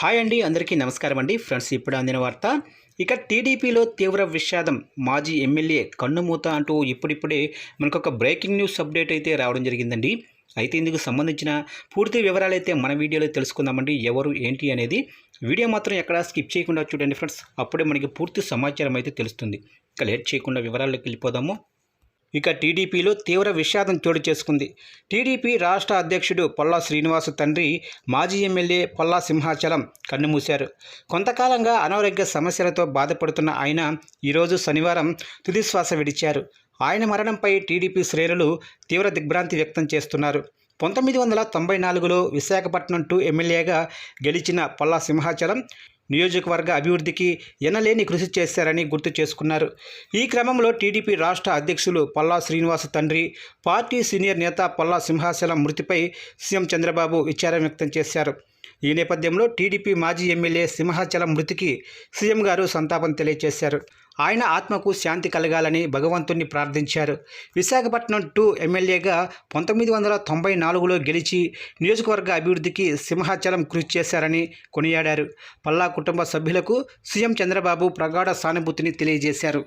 Hi అండి అందరికీ నమస్కారం అండి. ఫ్రెండ్స్ ఇప్పుడు అందిన వార్త. ఇక టీడీపీలో తీవ్ర విషాదం. మాజీ ఎమ్మెల్యే కన్నుమూత అంటూ ఇప్పుడిప్పుడే మనకు ఒక బ్రేకింగ్ న్యూస్ అప్డేట్ అయితే రావడం జరిగిందండి. అయితే ఇందుకు సంబంధించిన పూర్తి వివరాలు అయితే మన వీడియోలో తెలుసుకుందామండి. ఎవరు ఏంటి అనేది వీడియో మాత్రం ఎక్కడ స్కిప్ చేయకుండా చూడండి ఫ్రెండ్స్. అప్పుడే మనకి పూర్తి సమాచారం అయితే తెలుస్తుంది. ఇక లేట్ చేయకుండా వివరాల్లోకి వెళ్ళిపోదాము. ఇక టీడీపీలో తీవ్ర విషాదం చోటు చేసుకుంది. టీడీపీ రాష్ట్ర అధ్యక్షుడు పొల్లా శ్రీనివాస్ తండ్రి మాజీ ఎమ్మెల్యే పొల్లా సింహాచలం కన్నుమూశారు. కొంతకాలంగా అనారోగ్య సమస్యలతో బాధపడుతున్న ఆయన ఈరోజు శనివారం తుదిశ్వాస విడిచారు. ఆయన మరణంపై టీడీపీ శ్రేణులు తీవ్ర దిగ్భ్రాంతి వ్యక్తం చేస్తున్నారు. పంతొమ్మిది వందల తొంభై నాలుగులో విశాఖపట్నం టూ ఎమ్మెల్యేగా గెలిచిన పొల్లా సింహాచలం నియోజకవర్గ అభివృద్ధికి ఎనలేని కృషి చేశారని గుర్తు చేసుకున్నారు. ఈ క్రమంలో టీడీపీ రాష్ట్ర అధ్యక్షులు పల్లా శ్రీనివాస తండ్రి పార్టీ సీనియర్ నేత పల్లా సింహాచలం మృతిపై సీఎం చంద్రబాబు విచారం వ్యక్తం చేశారు. ఈ నేపథ్యంలో టీడీపీ మాజీ ఎమ్మెల్యే సింహాచలం మృతికి సీఎం గారు సంతాపం తెలియజేశారు. ఆయన ఆత్మకు శాంతి కలగాలని భగవంతుణ్ణి ప్రార్థించారు. విశాఖపట్నం టూ ఎమ్మెల్యేగా పంతొమ్మిది వందల తొంభై నాలుగులో గెలిచి నియోజకవర్గ అభివృద్ధికి సింహాచలం కృషి చేశారని కొనియాడారు. పల్లా కుటుంబ సభ్యులకు సీఎం చంద్రబాబు ప్రగాఢ సానుభూతిని తెలియజేశారు.